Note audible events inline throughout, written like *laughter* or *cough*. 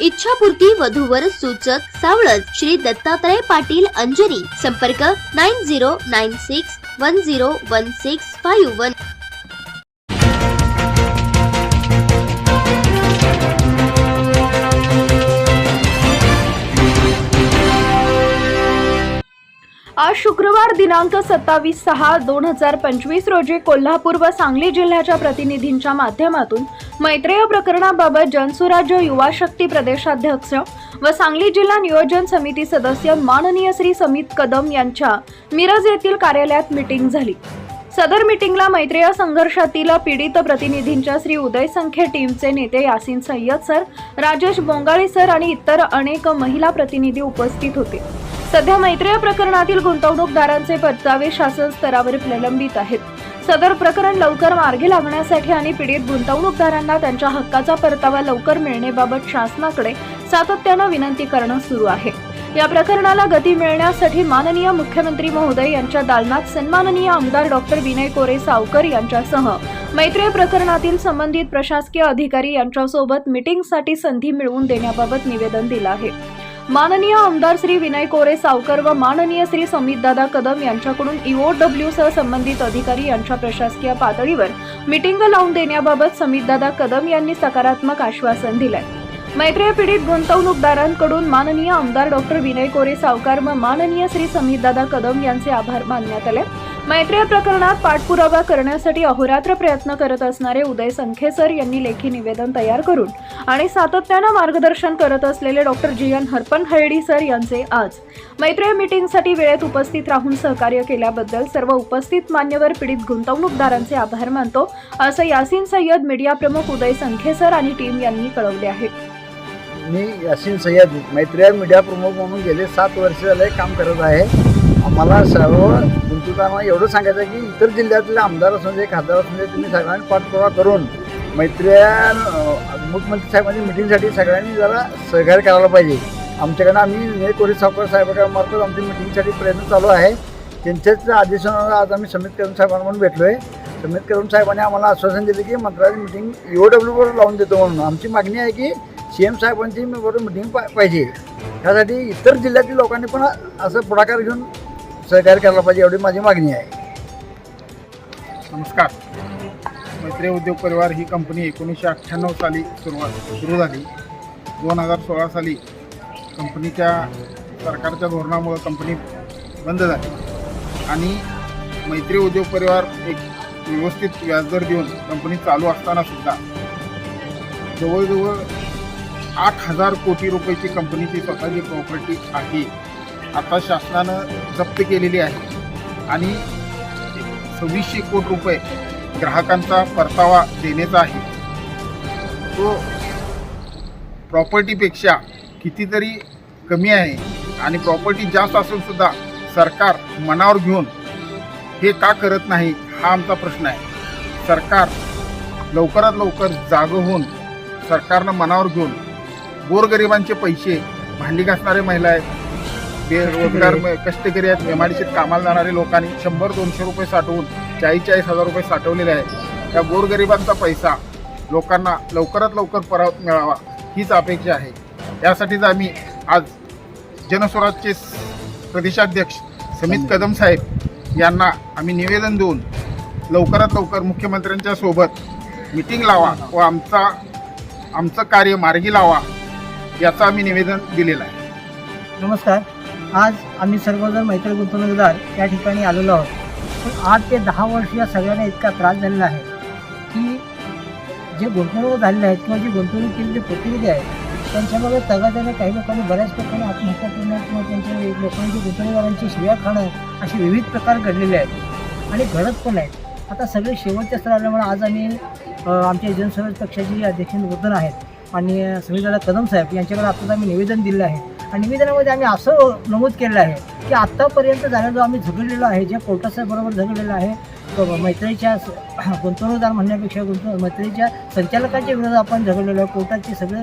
इच्छापूर्ती वधूवर सूचक सावळज श्री दत्तात्रय पाटील अंजनी. संपर्क nine zero nine six one zero one six five one. शुक्रवार दिनांक सत्तावीस सहा दोन हजार पंचवीस रोजी कोल्हापूर व सांगली जिल्ह्याच्या प्रतिनिधींच्या माध्यमातून मैत्रेय प्रकरणाबाबत जनसुराज्य युवा शक्ती प्रदेशाध्यक्ष व सांगली जिल्हा नियोजन समिती सदस्य माननीय श्री समित कदम यांच्या मिरज येथील कार्यालयात मीटिंग झाली. सदर मीटिंगला मैत्रेय संघर्षातील पीडित प्रतिनिधींच्या श्री उदय संख्ये टीमचे नेते यासिन सय्यद सर राजेश बोंगाळे सर आणि इतर अनेक महिला प्रतिनिधी उपस्थित होते. सध्या मैत्रेय प्रकरणातील गुंतवणूकदारांचे परतावे शासन स्तरावर प्रलंबित आहेत. सदर प्रकरण लवकर मार्गी लागण्यासाठी आणि पीडित गुंतवणूकदारांना त्यांच्या हक्काचा परतावा लवकर मिळण्याबाबत शासनाकडे सातत्यानं विनंती करणं सुरू आहे. या प्रकरणाला गती मिळण्यासाठी माननीय मुख्यमंत्री महोदय यांच्या दालनात सन्माननीय आमदार डॉक्टर विनय कोरे सावकर यांच्यासह मैत्रेय प्रकरणातील संबंधित प्रशासकीय अधिकारी यांच्यासोबत मीटिंगसाठी संधी मिळवून देण्याबाबत निवेदन दिलं आहे. माननीय आमदार श्री विनय कोरे सावकर व माननीय श्री समितदादा कदम यांच्याकडून ईओडब्ल्यू सह संबंधित अधिकारी यांच्या प्रशासकीय पातळीवर मिटिंग लावून देण्याबाबत समितदादा कदम यांनी सकारात्मक आश्वासन दिलंय. मैत्रेय पीडित गुंतवणूकदारांकडून माननीय आमदार डॉक्टर विनय कोरे सावकार व माननीय श्री समितदादा कदम यांचे आभार मानण्यात आले. मैत्रेय प्रकरणात पाठपुरावा करण्यासाठी अहोरात्र प्रयत्न करत असणारे उदय संखे सर यांनी लेखी निवेदन तयार करून आणि सातत्यानं मार्गदर्शन करत असलेले doctor G N Harpan Hardi sir यांचे आज मैत्रेय मीटिंगसाठी वेळेत उपस्थित राहून सहकार्य केल्याबद्दल सर्व उपस्थित मान्यवर पीडित गुंतवणूकदारांचे आभार मानतो असं यासिन सय्यद मीडिया प्रमुख उदय संखे सर आणि टीम यांनी कळवले आहे. मी यासिन सय्यद मैत्रेय मीडिया प्रमुख म्हणून गेले सात वर्ष झाले काम करत आहे. आम्हाला सर्व गुंतवणूकांना एवढं सांगायचं आहे की इतर जिल्ह्यातले आमदार असून दे खासदार असून दे तुम्ही सगळ्यांनी पाठपुरावा करून मैत्रिया मुख्यमंत्री साहेबांची मिटिंगसाठी सगळ्यांनी जरा सहकार्य करायला पाहिजे. आमच्याकडनं आम्ही कोरी सावकर साहेबांमार्फत आमची मिटिंगसाठी प्रयत्न चालू आहे. त्यांच्याच आदेशानुसार आज आम्ही समित करून साहेबांना म्हणून भेटलो आहे समित करून साहेबांनी आम्हाला आश्वासन दिलं की मंत्रालय मिटिंग ओ डब्ल्यूवर लावून देतो म्हणून. आमची मागणी आहे की सी एम साहेबांची बरोबर मिटिंग पा पाहिजे. त्यासाठी इतर जिल्ह्यातील लोकांनी पण असं पुढाकार घेऊन सहकार्य करायला पाहिजे एवढी माझी मागणी आहे. नमस्कार. मैत्री उद्योग परिवार ही कंपनी एकोणीसशे अठ्ठ्याण्णव साली सुरुवात सुरू झाली. दोन हजार सोळा साली कंपनीच्या सरकारच्या धोरणामुळं कंपनी बंद झाली. आणि मैत्री उद्योग परिवार एक व्यवस्थित व्याजदर देऊन कंपनी चालू असताना सुद्धा जवळजवळ आठ हजार कोटी रुपयाची कंपनीची स्वतःची प्रॉपर्टी आहे. आता शासनानं जप्त केलेली आहे. आणि सव्वीसशे कोटी रुपये ग्राहकांचा परतावा देण्याचा आहे. तो प्रॉपर्टीपेक्षा कितीतरी कमी आहे. आणि प्रॉपर्टी जास्त असून सुद्धा सरकार मनावर घेऊन हे का करत नाही हा आमचा प्रश्न आहे. सरकार लवकरात लवकर जागं होऊन सरकारनं मनावर घेऊन गोरगरिबांचे पैसे भांडी घासणारे महिला आहेत बेरोजगार म- कष्टकरी आहेत. मेमाडीशीत कामाला जाणारे लोकांनी शंभर दोनशे रुपये साठवून चाळीस चाळीस हजार रुपये साठवलेले आहेत. त्या गोरगरिबांचा पैसा लोकांना लवकरात लवकर परत मिळावा हीच अपेक्षा आहे. यासाठीच आम्ही आज जनस्वराजचे प्रदेशाध्यक्ष समित कदम साहेब यांना आम्ही निवेदन देऊन लवकरात लवकर मुख्यमंत्र्यांच्या सोबत मिटिंग लावा व आमचा आमचं कार्य मार्गी लावा याचं आम्ही निवेदन दिलेलं आहे. नमस्कार. आज आम्ही सर्वजण मैत्री गुंतवणूकदार या ठिकाणी आलेलो आहोत. पण आठ ते दहा वर्ष या सगळ्यांना इतका त्रास झालेला आहे की जे गुंतवणूक झालेले आहेत किंवा जी गुंतवणूक केलेले प्रतिनिधी आहेत त्यांच्यामध्ये तगाद्याने काही लोकांनी बऱ्याच प्रकारे आत्महत्या करणं किंवा त्यांच्या लोकांची गुंतवणूकदारांची शिव्या खाणं असे विविध प्रकार घडलेले आहेत आणि घडत पण आहेत. आता सगळे शेवटच्या स्तर आल्यामुळे आज आम्ही आमच्या जनसंघर्ष पक्षाचे जे अध्यक्ष वृद्धन आहेत. आणि संविधाना कदम साहेब यांच्याकडे आत्ताच आम्ही निवेदन दिलं आहे. आणि निवेदनामध्ये आम्ही असं नमूद केलेलं आहे की आत्तापर्यंत झाला जो आम्ही झगडलेलो आहे जे कोर्टासाहेबरोबर झगडलेलो आहे मैत्रीच्या *clears throat* गुंतवणूकदार म्हणण्यापेक्षा गुंतवणूक मैत्रीच्या संचालकांच्या विरोधात आपण झगडलेलो आहे. कोर्टाचे सगळे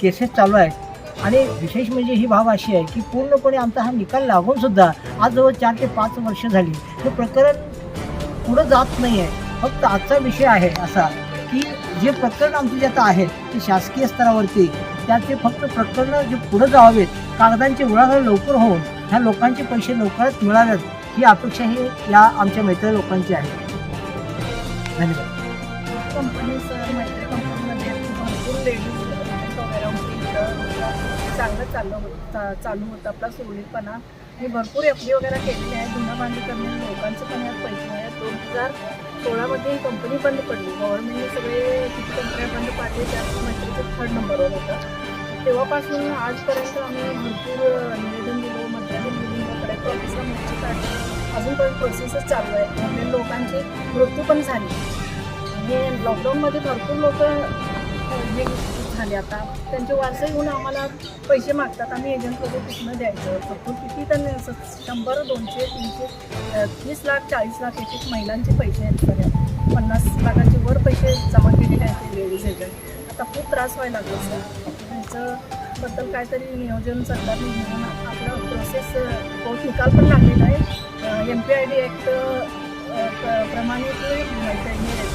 केसेस चालू आहेत. आणि विशेष म्हणजे ही बाब अशी आहे की पूर्णपणे आमचा हा निकाल लागूनसुद्धा आज जवळ चार ते पाच वर्ष झाली. हे प्रकरण पुढं जात नाही आहे फक्त आजचा विषय आहे असा की जे प्रकरण आमचे जे आता आहेत ते शासकीय स्तरावरती त्याचे फक्त प्रकरणं जे पुढं जावेत कागदांची उळागळ लवकर होऊन ह्या लोकांचे पैसे लवकरच मिळावेत ही अपेक्षा ही या आमच्या मैत्री लोकांची आहे. धन्यवाद. कंपनीचं मैत्री कंपनीमध्ये भरपूर लेडीज वगैरे होती चांगलं चाललं होतं चालू होतं आपला सुरळीतपणा. मी भरपूर एफ डी वगैरे केलेली आहे. गुन्हा बांधणी करणे लोकांचं पण यात पैसे आहेत दोन हजार सोळामध्ये ही कंपनी बंद पडली. गव्हर्नमेंटने सगळे किती कंपन्या बंद पाडले त्यात मैत्रीचं थर्ड नंबरवर होतं. तेव्हापासून आजपर्यंत आम्ही भरपूर निवेदन दिलो मंत्र्यांनी मुलींकडे प्रोसेसला ऑफिसला मोर्चे अजून अजूनपर्यंत प्रोसेसच चालू आहे. म्हणजे लोकांचे मृत्यू पण झाले. हे लॉकडाऊनमध्ये भरपूर लोक हे झाले. आता त्यांचे वारसे येऊन आम्हाला पैसे मागतात. आम्ही एजंटमध्ये कुठनं द्यायचं. भरपूर किती तर असं शंभर दोनशे तीनशे तीस लाख चाळीस लाख एक एक महिलांचे पैसे आहेत सगळ्या. पन्नास लाखांचे वर पैसे जमा केलेले आहेत. ते लेडीज एजंट आता खूप त्रास व्हायला लागला. सर त्याच्याबद्दल काहीतरी नियोजन सरकारने घेऊन आपलं प्रोसेस कोर्ट निकाल पण लागलेला आहे. M P I D act प्रमाणे ते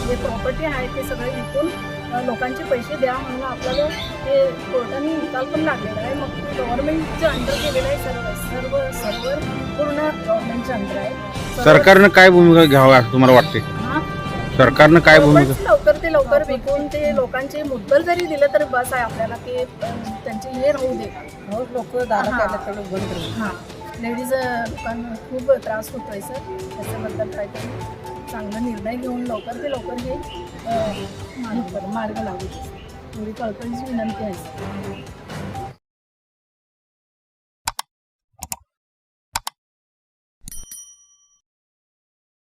जे प्रॉपर्टी आहे ते सगळे विकून लोकांचे पैसे द्या म्हणून आपल्याला ते कोर्टाने निकाल पण लागलेला आहे. मग गव्हर्नमेंटच्या अंडर केलेलं आहे सर्व सर्व सर्व पूर्ण गव्हर्नमेंटच्या अंडर आहे. सरकारनं काय भूमिका घ्यावी असं तुम्हाला वाटते सरकारनं काय भूमिका लवकर ते लवकर विकून ते लोकांचे मुद्दल जरी दिलं तर बस आहे आपल्याला की अ, त्यांचे हे राहू दे. रोज लोक हां. लेडीज लोकांना खूप त्रास होतोय सर त्याच्याबद्दल काहीतरी चांगला निर्णय घेऊन लवकर ते लवकर हे अ, मार्ग मार्ग लागू दे. एवढी कळकळीची विनंती आहे